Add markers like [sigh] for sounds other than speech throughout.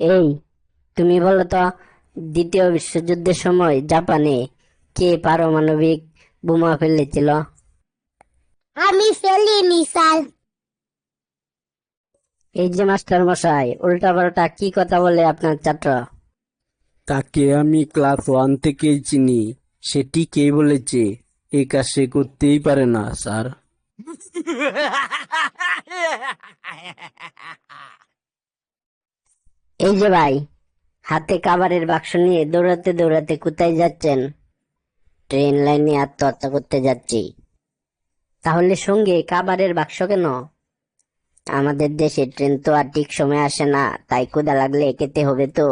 এই তুমি বলো তো দ্বিতীয় বিশ্বযুদ্ধের সময় জাপানে কে পারমাণবিক বোমা ফেলেছিল? আমি ফেলিনি স্যার। এই যে মাস্টার মশাই উল্টা পাল্টা কি কথা বলে আপনার ছাত্র? তাকে আমি ক্লাস ওয়ান থেকেই চিনি সেটি কে বলেছে এই কাজ সে করতেই পারে না স্যার। [laughs] এই যে ভাই হাতে কাবারের বাক্স নিয়ে দৌড়াতে দৌড়াতে কোথায় যাচ্ছেন? ট্রেন লাইনে আত্মহত্যা করতে যাচ্ছি। তাহলে সঙ্গে কাবারের বাক্স কেন? আমাদের দেশে ট্রেন তো আর ঠিক সময় আসে না, তাই ক্ষুদা লাগলে খেতে হবে তো।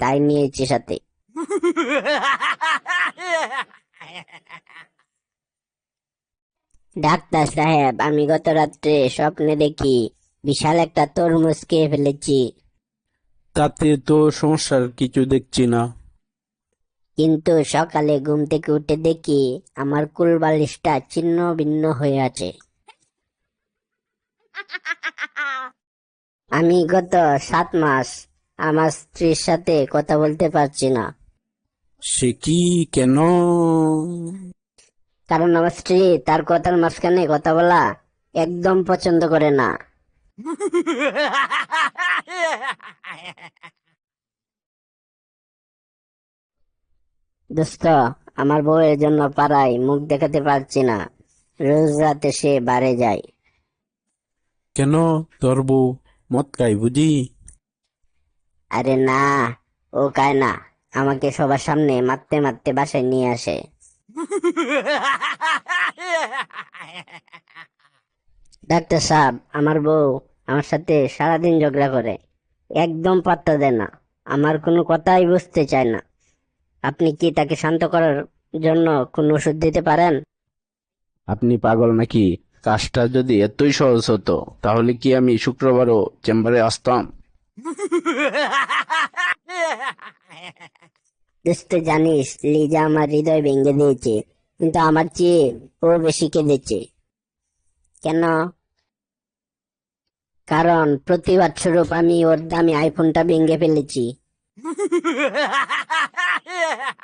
তাই নিয়েছি সাথে। ডাক্তার সাহেব, আমি গত রাত্রে স্বপ্নে দেখি বিশাল একটা তরমুজ খেয়ে ফেলেছি। তাতে তো সমস্যার কিছু দেখছি না। কিন্তু সকালে ঘুম থেকে উঠে দেখি আমার কুলবালিশটা ছিন্ন ভিন্ন হয়ে আছে। আমি গত সাত মাস আমার স্ত্রীর সাথে কথা বলতে পারছি না। সে কি কেন? কারণ আমার স্ত্রী তার কথার মাঝখানে কথা বলা একদম পছন্দ করে না। [laughs] দোস্ত আমার বউয়ের জন্য পাড়ায় মুখ দেখাতে পারছি না। রোজ রাতে সে বাড়ে যায়। কেন? তোর বউ মদ খাই বুঝি? আরে না ও কায় না। আমাকে সবার সামনে মারতে মারতে বাসায় নিয়ে আসে। ডাক্তার সাহেব আমার বউ আমার সাথে সারাদিন ঝগড়া করে। একদম পাত্তা দেয় না। আমার কোনো কথাই বুঝতে চায় না। আপনি কি তাকে শান্ত করার জন্য কোনো ওষুধ দিতে পারেন? আপনি পাগল নাকি? কাজটা যদি এতই সহজ হতো তাহলে কি আমি শুক্রবারও চেম্বারে আসতাম? দোস্ত জানিস লিজা আমার হৃদয় ভেঙে দিয়েছে কিন্তু আমার চেয়ে ও বেশি কেঁদেছে। কেন? কারণ প্রতিবাদ স্বরূপ আমি ওর দামি আইফোনটা ভেঙে ফেলেছি। [laughs]